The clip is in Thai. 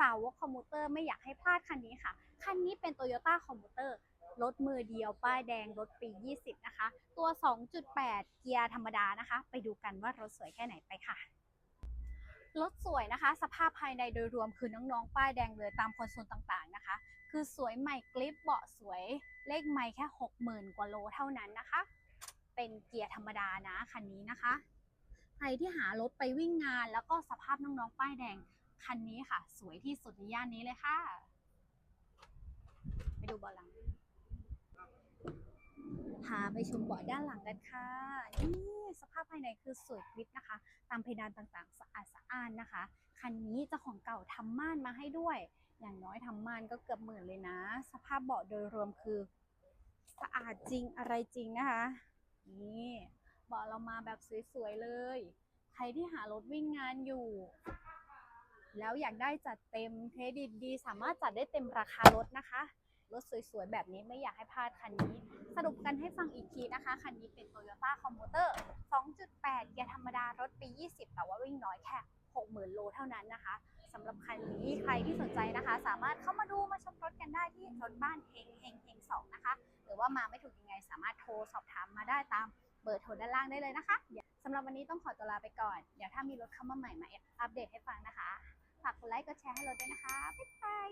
สาวกคอมมูเตอร์ไม่อยากให้พลาดคันนี้ค่ะ คันนี้เป็น Toyota คอมมูเตอร์รถมือเดียวป้ายแดงรถปี 20 นะคะ ตัว 2.8 เกียร์ธรรมดานะคะ ไปดูกันว่ารถสวยแค่ไหนไปค่ะ รถสวยนะคะ สภาพภายในโดยรวมคือน้องๆ ป้ายแดงเลยตามคอนโซลต่างๆนะคะ คือสวยใหม่กลิปเบาะสวย เลขไม่แค่ 60,000 กว่าโลเท่านั้นนะคะ เป็นเกียร์ธรรมดานะคันนี้นะคะ ใครที่หารถไปวิ่งงานแล้วก็สภาพน้องๆ ป้ายแดง คันนี้ค่ะ สวยที่สุดในย่านนี้เลยค่ะ ไปดูเบาะหลัง พาไปชมเบาะด้านหลังกันค่ะ นี่สภาพภายในคือสวยกริบนะคะ ตามเพดานต่างๆ สะอาดสะอ้านนะคะ คันนี้เจ้าของเก่าทำม่านมาให้ด้วย อย่างน้อยทำม่านก็เกือบหมื่นเลยนะ สภาพเบาะโดยรวมคือสะอาดจริงอะไรจริงนะคะ นี่เบาะเรามาแบบสวยๆเลย ใครที่หารถวิ่งงานอยู่ แล้วอยากได้จัดเต็มเครดิตดี สามารถจัดได้เต็มราคารถนะคะรถสวยๆ แบบนี้ไม่อยากให้พลาดคันนี้ สรุปกันให้ฟังอีกทีนะคะ คันนี้เป็น Toyota Commuter 2.8 เกียร์ธรรมดารถปี 20 แต่ว่าวิ่งน้อยแค่ 60,000 โลเท่านั้นนะคะสำหรับคันนี้ใครที่สนใจนะคะ สามารถเข้ามาดูมาชมรถกันได้ที่รถบ้านเฮงเฮงเฮงสองนะคะ หรือว่ามาไม่ถูกยังไงสามารถโทรสอบถามมาได้ตามเบอร์โทรด้านล่างได้เลยนะคะสำหรับวันนี้ต้องขอตัวลาไปก่อน เดี๋ยวถ้ามีรถเข้ามาใหม่มาอัปเดตให้ฟังนะคะ ฝากกดไลค์กดแชร์ให้เราด้วยนะคะ บ๊ายบาย